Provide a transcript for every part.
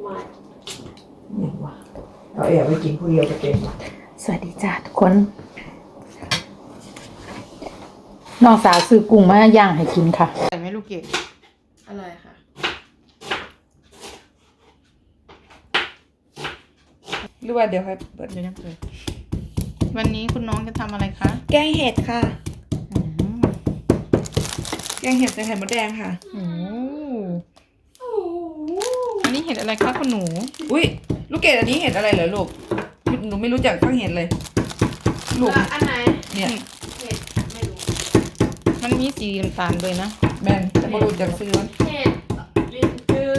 ไม่เนี่ยว่ะเราแอบไปกินผู้เดียวก็เต็มว่ะสวัสดีจ้าทุกคน น้องสาวซื้อกุ้งมาย่างให้กินค่ะใส่ไหมลูกเกดอร่อยค่ะ หรือว่าเดี๋ยวให้เปิดเดี๋ยวยังเลยวันนี้คุณน้องจะทำอะไรคะแกงเห็ดค่ะ แกงเห็ดใส่ไข่มดแดงค่ะโอ้อันนี้เห็ดอะไรคะคุณหนู อุ้ยลูกเกดอันนี้เห็ดอะไรเหรอลูกไม่หนูไม่รู้จักข้างเห็ดเลย ลูกแล้วอันไหนเนี่ย เห็ดไม่รู้มันมีสีน้ำตาลด้วยนะ แมนแต่ไม่รู้จักซื้อมันเห็ดลินจือ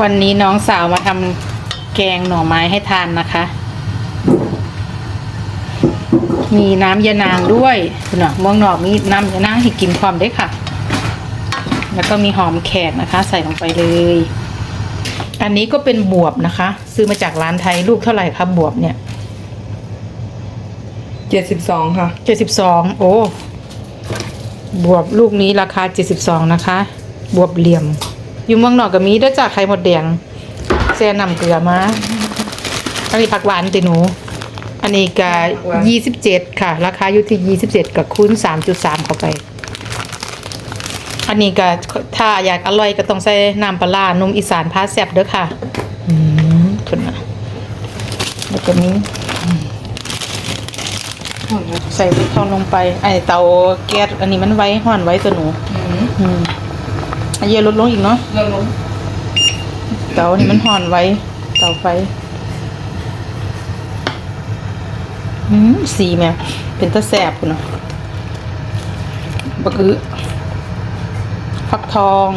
วันนี้น้องสาวมาทำแกงหน่อไม้ให้ทานนะคะ มีน้ำยานางด้วยคุณน่ะม่วงหนอกมีน้ำยานางให้กินความได้ค่ะ แล้วก็มีหอมแขกนะคะ ใส่ลงไปเลย อันนี้ก็เป็นบวบนะคะ ซื้อมาจากร้านไทยลูกเท่าไหร่ครับบวบเนี่ยเจ็ดสิบสองค่ะเจ็ดสิบสองโอ้บวบลูกนี้ราคาเจ็ดสิบสองนะคะ บวบเหลี่ยม อยู่เมืองนอกก็มีได้อจากไข่หมดแดงแซ่นำเกลือมา อันนี้ผักหวานติหนู อันนี้ก็ยี่สิบเจ็ดค่ะ ราคาอยู่ที่ยี่สิบเจ็ดกับคูณสามจุดสามเข้าไป อันนี้ก็ถ้าอยากอร่อยก็ต้องใส่น้ำปลาร้านมอีสานพาแซ่บเด้อค่ะ อืมคนน่ะแล้วก็นี้ใส่พริกทองลงไป ไอเตาแก๊สอันนี้มันไว้ห่อนไว้ตัวหนูอืมอันเยอะลดลงอีกเนาะเริ่มลงเตานี่มันห่อนไว้ เตาไฟ อืม สีแม่เป็นตะแสบคุณเนาะบักอือฟักทอง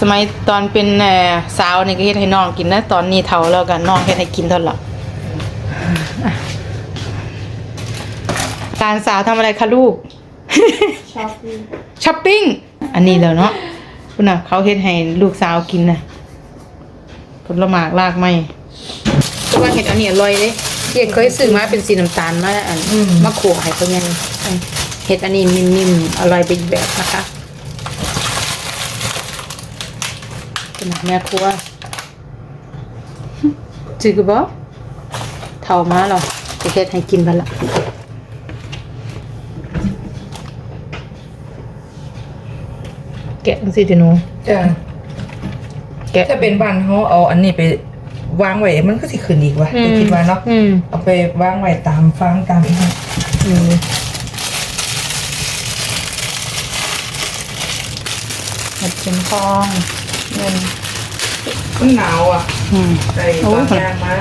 สมัยตอนเป็นเอ่อสาวนี่ก็เฮ็ดให้น้องกินนะตอนนี้เฒ่าแล้วกันน้องเฮ็ดให้กินเท่านั้นละการสาวทำอะไรคะลูกชอบกินช้อปปิ้งอันนี้แล้วเนาะคุณน่ะเขาเฮ็ดให้ลูกสาวกินน่ะผลไม้รากไม้ก็ว่าเห็ดอันนี้อร่อยเลย เจ๊เคยซื้อมาเป็นสีน้ำตาลมาอันมาโขกให้เขายังเห็ดอันนี้นิ่มๆอร่อยไปอีกแบบนะคะคุณน่ะแม่ครัวจือบ่เท่ามาหรอจะเฮ็ดให้กินบัดละแกะจังสิติหนูจ้ะแกะถ้าเป็นบ้านเขาเอาอันนี้ไป วางไว้มันก็สิขึ้นอีกว่ะคิดว่าเนาะอืมเอาไปวางไว้ตามฟางตามอีกอืมเห็ดเข็มทองเงินมันหนาวอะอืม ใส่โอ้ตายนยางมา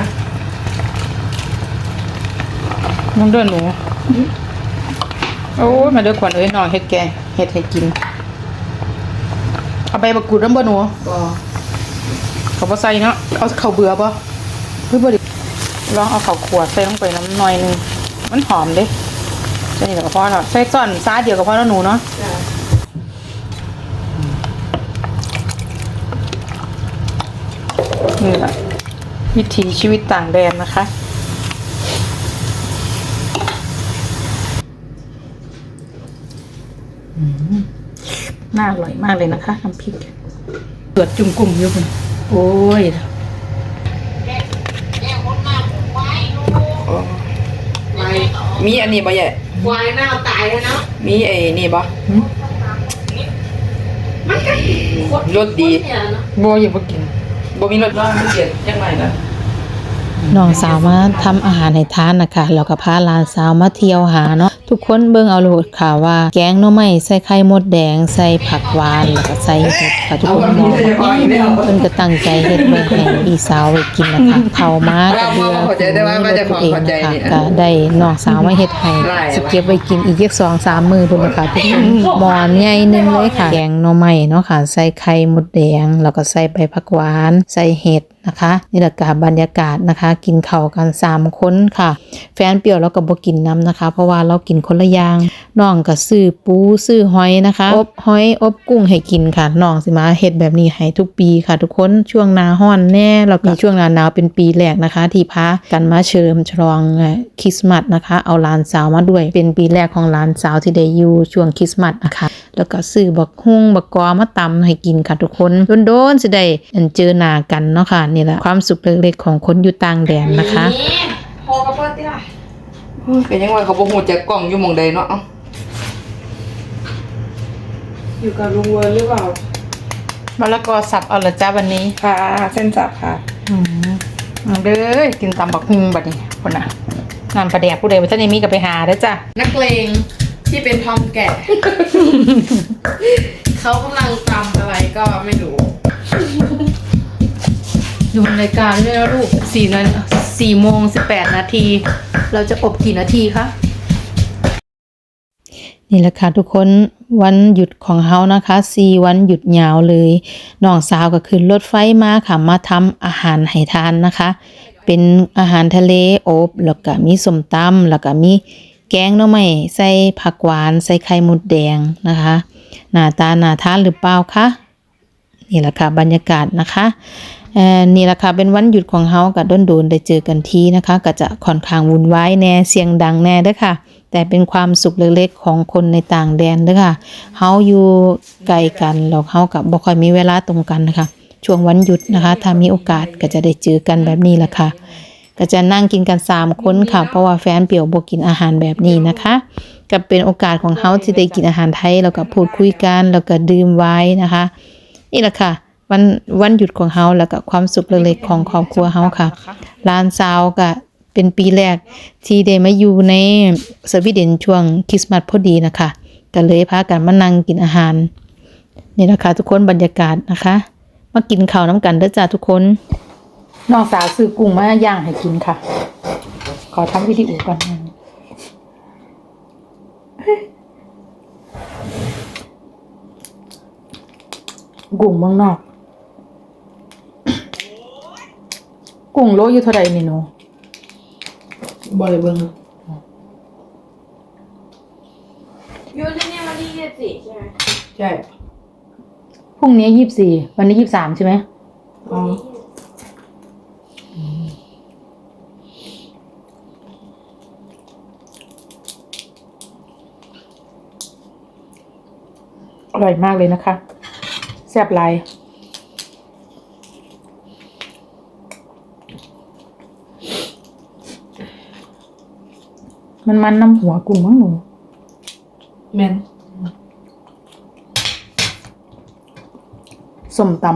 น้องเดินหนูโอ้ยมาเด้อขวัญเอ้ยน้องเฮ็ดแกงเฮ็ดให้กิน เอาใบมะกรูดน้ำบ่หนูก็ เขาบ่ใส่เนาะเอาเข้าเบื่อบ่เฮ้ยบ่ดิลองเอาเข้าขวดใส่ลงไปน้ำหน่อยหนึงมันหอมเด้ใส่นี่ก็พอแล้วใส่ซ่อนซาเดียวก็พอแล้วหนูเนาะจ้ะนี่แหละวิถีชีวิตต่างแดนนะคะน่าอร่อยมากเลยนะคะน้ำพริกเดือดจุ่มกลุ่มอยู่คุณ โอ้ยอ๋อไม่มีอันนี้บ่ใหญ่ควายหน้าตายแล้วเนาะมีไอ้นี่บ่มันก็รสดีเนี่ยเนาะโบอย่ามากินบ่มีรสร้อนไม่เปลี่ยนยังไงนะน้องสาวมาทำอาหารให้ทานนะคะแล้วก็พาหลานสาวมาเที่ยวหาเนาะ ทุกคนเบิ่งเอาโลดค่ะว่า แกงหน่อไม้ใส่ไข่มดแดงใส่ผักหวานแล้วก็ใส่เห็ดค่ะทุกคนมองเพิ่นก็ตั้งใจเฮ็ดไว้ให้อีสาวไว้กินนะคะเฒ่ามาก็เบื่อเข้าใจได้ว่ามาจากของเข้าใจนี่ก็ได้น้องสาวมาเฮ็ดให้สิเก็บไว้กินอีกจัก2 3มื้อพุ่นนะคะทุกคนหมอนใหญ่หนึงเลยค่ะ แกงหน่อไม้เนาะค่ะ ใส่ไข่มดแดงแล้วก็ใส่ใบผักหวาน ใส่เห็ด นะคะนี่แหละค่ะบรรยากาศนะคะ กินข้าวกันสามคนค่ะ แฟนเปรียวเราก็บ่กินน้ำนะคะ เพราะว่าเรากินคนละอย่างน้องก็ซื้อปูซื้อหอยนะคะอบหอยอบกุ้งให้กินค่ะน้องสิมาเฮ็ดแบบนี้ให้ทุกปีค่ะ ทุกคนช่วงหนาฮ้อนแน่แล้วก็ช่วงหนาหนาวเป็นปีแรกนะคะ ที่พากันมาเชิมฉลองเอ่อคริสต์มาสนะคะ เอาหลานสาวมาด้วย เป็นปีแรกของหลานสาวที่ได้อยู่ช่วงคริสต์มาสนะคะแล้วก็ซื้อบักฮุ่งบักกอมาตำให้กินค่ะทุกคนโดนๆสิได้อันเจอหน้ากันเนาะค่ะนี่แหละความสุขเล็กๆของคนอยู่ต่างแดนนะคะนี่พอกระเพื่อนที่ละเป็นยังไงเขาบอกหูจากกล่องอยู่หมองใดเนาะเอ้าอยู่กับลุงเวิร์นหรือเปล่ามะละกอสับเอาละจ้าวันนี้ค่ะเส้นสับค่ะอืมเอาเด้อกินตำบักฮุงบัดนี้คนน่ะงานประแดกผู้ใดว่าท่านนี้มีก็ไปหาเด้อจ้ะนักเลงที่เป็นทอมแก่เขากำลังตำอะไรก็ไม่รู้ ดูรายการด้วยนะลูกสี่นาสี่โมงสิบแปดนาที เราจะอบกี่นาทีคะนี่แหละค่ะทุกคนวันหยุดของเฮานะคะสี่วันหยุดยาวเลยน้องสาวก็ขึ้นรถไฟมาค่ะมาทำอาหารให้ทานนะคะ เป็นอาหารทะเลอบแล้วก็มีสมตำแล้วก็มีแกงหน่อไม้ใส่ผักหวาน ใส่ไข่มดแดงนะคะหน้าตาหน่าทานหรือเปล่าคะนี่แหละค่ะบรรยากาศนะคะ นี่แหละค่ะเป็นวันหยุดของเฮากับด้นโดนได้เจอกันทีนะคะ ก็จะค่อนข้างวุ่นวายแน่เสียงดังแน่เด้อค่ะ แต่เป็นความสุขเล็กๆของคนในต่างแดนเด้อค่ะเฮาอยู่ไกลกันแล้วเฮากับบ่ค่อยมีเวลาตรงกันนะคะช่วงวันหยุดนะคะ ถ้ามีโอกาสก็จะได้เจอกันแบบนี้แหละค่ะ ก็จะนั่งกินกัน 3 คนค่ะ เพราะว่าแฟนเปี่ยวบกินอาหารแบบนี้นะคะก็เป็นโอกาสของเฮาที่ได้กินอาหารไทยแล้วก็พูดคุยกันแล้วก็ดื่มไว้นะคะ นี่แหละค่ะ วันวันหยุดของเฮาแล้วก็ความสุขเล็กๆของครอบครัวเฮาค่ะหลานสาวก็เป็นปีแรกที่ได้มาอยู่ในสวีเดนช่วงคริสต์มาสพอดีนะคะก็เลยพากันมานั่งกินอาหาร นี่แหละค่ะทุกคนบรรยากาศนะคะ มากินข้าวน้ำกันเด้อจ้าทุกคนน้องสาวซื้อกุ้งมาย่างให้กินค่ะ ขอทำวิดีโอก่อนนะกุ้งเมืองนอก กุ้งโลอยู่เท่าไหร่นี่หนูบริเบิงยูที่เนี่ยวันที่ยี่สิบสี่ใช่ไหมใช่พรุ่งนี้ยี่สิบสี่วันนี้ยี่สิบสามใช่ไหมอ๋ออร่อยมากเลยนะคะ แซ่บหลาย มันมันน้ำหัวกุ้งมั้งหนูแม่นส้มตำ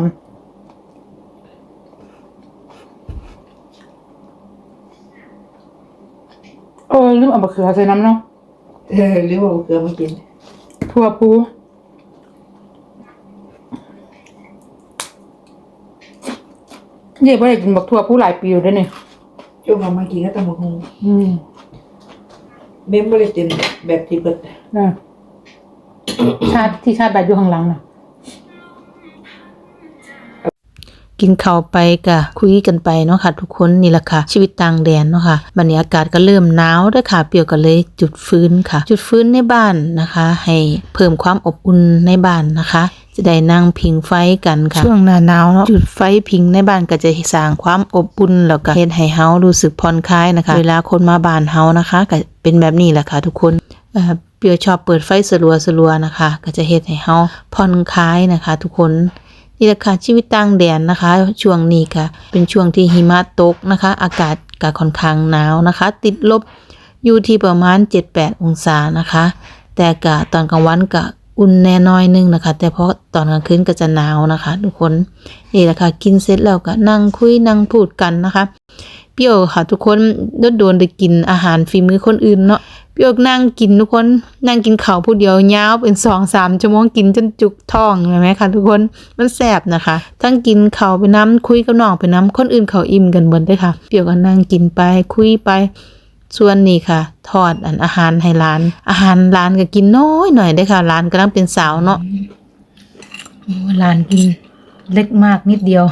เออลืมเอาบะเขือใส่น้ำเนาะเออหรือว่าเอาเกลือมากิน ถั่วพูเย่บ่ได้กินบักถั่วพูหลายปีอยู่ด้วยนี่ช่วงมามากินก็ตำบักหงอืม เมมบริตินแบบที่เปิดนะชาติที่ชาติแบบอยู่ข้างหลังน่ะ กินข้าวไปกะคุยกันไปเนาะค่ะ ทุกคนนี่แหละค่ะ ชีวิตต่างแดนเนาะค่ะบรรยากาศก็เริ่มหนาวด้วยค่ะ เปรียวก็เลยจุดฟืนค่ะ จุดฟืนในบ้านนะคะ ให้เพิ่มความอบอุ่นในบ้านนะคะ จะได้นั่งพิงไฟกันค่ะ ช่วงหน้าหนาวเนาะจุดไฟพิงในบ้านก็จะสร้างความอบอุ่นแล้วก็เฮ็ดให้เฮารู้สึกผ่อนคลายนะคะ เวลาคนมาบ้านเฮานะคะก็เป็นแบบนี้แหละค่ะทุกคนเอ่อเปียวชอบเปิดไฟสลัวสลัวๆนะคะ ก็จะเฮ็ดให้เฮาผ่อนคลายนะคะ ทุกคนนี่แหละค่ะชีวิตต่างแดนนะคะ ช่วงนี้ค่ะ เป็นช่วงที่หิมะตกนะคะ อากาศก็ค่อนข้างหนาวนะคะ ติดลบอยู่ที่ประมาณ 7-8 องศานะคะ แต่กะตอนกลางวันก็ อุ่นแน่น้อยนึงนะคะ แต่พอตอนกลางคืนก็จะหนาวนะคะ ทุกคนนี่แหละค่ะกินเสร็จแล้วก็นั่งคุยนั่งพูดกันนะคะเปรี้ยวค่ะ ทุกคนโดนโดนได้กินอาหารฝีมือคนอื่นเนาะพี่อกนั่งกินทุกคนนั่งกินข้าวผู้เดียวยาวเป็นสองสามชั่วโมงกินจนจุกท้องเห็นไหมคะทุกคนมันแสบนะคะ ทั้งกินข้าวไปน้ำคุยกับน้องไปน้ำคนอื่นเขาอิ่มกันเบิดเด้วยค่ะ เปียวก็นั่งกินไปคุยไป ส่วนนี้ค่ะ ทอดอันอาหารให้ร้าน อาหารร้านก็กินน้อยหน่อยได้อค่ะร้านกำลังเป็นสาวเนาะโอ้ร้านกินเล็กมากนิดเดียว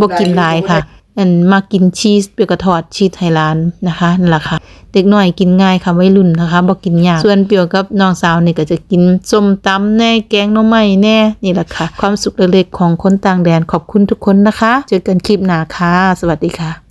บ่กินหลายค่ะอันมากินชีสเปียวกระทอดชีสไทยร้านนะคะนั่นแหละค่ะ เด็กน้อยกินง่ายค่ะวัยรุ่นนะคะบ่กินยาก ส่วนเปียวกับน้องสาวนี่ก็จะกินส้มตำแน่แกงหน่อไม้แน่นี่แหละค่ะ ความสุขเล็กๆของคนต่างแดนขอบคุณทุกคนนะคะ เจอกันคลิปหน้าค่ะ สวัสดีค่ะ